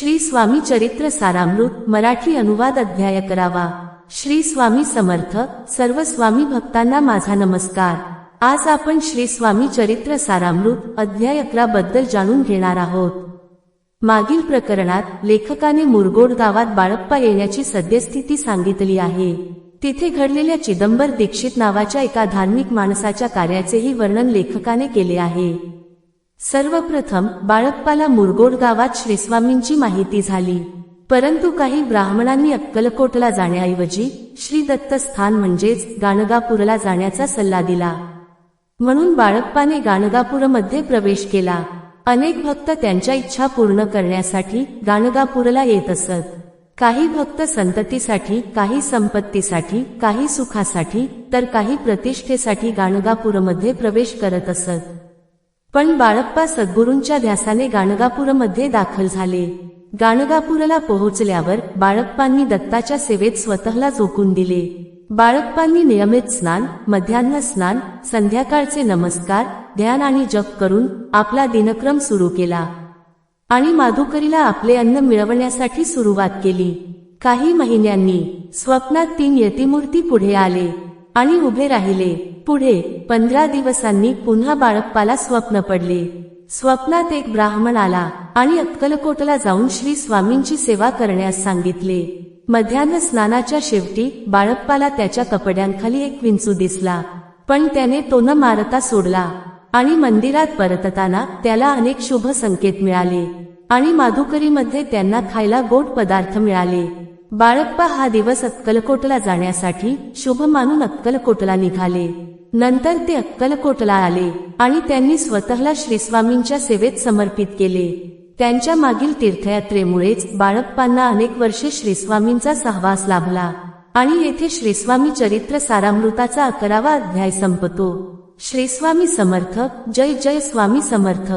श्री स्वामी चरित्र सारामृत मराठी अनुवाद अध्याय करावा. श्री स्वामी समर्थ सर्व स्वामी भक्तांना माझा नमस्कार. आज आपण श्री स्वामी चरित्र सारामृत अध्याय अकरा बद्दल जाणून घेणार आहोत. मागील प्रकरणात लेखकाने मुरगोड गावात बाळप्पा येण्याची सद्यस्थिती सांगितली आहे. तिथे घडलेल्या चिदंबर दीक्षित नावाच्या एका धार्मिक माणसाच्या कार्याचेही वर्णन लेखकाने केले आहे. सर्वप्रथम बाळप्पाला मुरगोड गावात श्रीस्वामींची माहिती झाली. परंतु काही ब्राह्मणांनी अक्कलकोटला जाण्याऐवजी श्री दत्तस्थान म्हणजेच गाणगापूरला जाण्याचा सल्ला दिला. म्हणून बाळप्पाने गाणगापूरमध्ये प्रवेश केला. अनेक भक्त त्यांच्या इच्छा पूर्ण करण्यासाठी गाणगापूरला येत असत. काही भक्त संततीसाठी काही संपत्तीसाठी काही सुखासाठी तर काही प्रतिष्ठेसाठी गाणगापूरमध्ये प्रवेश करत असत. पण बाळप्पा सद्गुरूंच्या ध्यासाने गाणगापूरमध्ये दाखल झाले. गाणगापूरला पोहोचल्यावर बाळप्पांनी दत्ताच्या सेवेत स्वतःला झोकून दिले. बाळप्पांनी नियमित स्नान मध्यान्ह स्नान संध्याकाळचे नमस्कार ध्यान आणि जप करून आपला दिनक्रम सुरू केला. आणि माधुकरीला आपले अन्न मिळवण्यासाठी सुरुवात केली. काही महिन्यांनी स्वप्नात तीन यतिमूर्ती पुढे आले आणि उभे राहिले. पुढे पंधरा दिवसांनी पुन्हा बाळप्पाला स्वप्न पडले. स्वप्नात एक ब्राह्मण आला आणि अक्कलकोटला जाऊन श्री स्वामींची सेवा करण्यास सांगितले. मध्यान्ह स्नानाच्या शेवटी बाळप्पाला त्याच्या कपड्यांखाली एक विंचू दिसला. पण त्याने तो न मारता सोडला आणि मंदिरात परतताना त्याला अनेक शुभ संकेत मिळाले. आणि माधुकरीमध्ये त्यांना खायला गोड पदार्थ मिळाले. बाळप्पा हा दिवस अक्कलकोटला जाण्यासाठी शुभ मानून अक्कलकोटला निघाले. नंतर ते अक्कलकोटला आले आणि त्यांनी स्वतःला श्रीस्वामींच्या सेवेत समर्पित केले. त्यांच्या मागील तीर्थयात्रेमुळेच बाळप्पांना अनेक वर्षे श्रीस्वामींचा सहवास लाभला आणि येथे श्रीस्वामी चरित्र सारामृताचा अकरावा अध्याय संपतो. श्रीस्वामी समर्थ जय जय स्वामी समर्थ.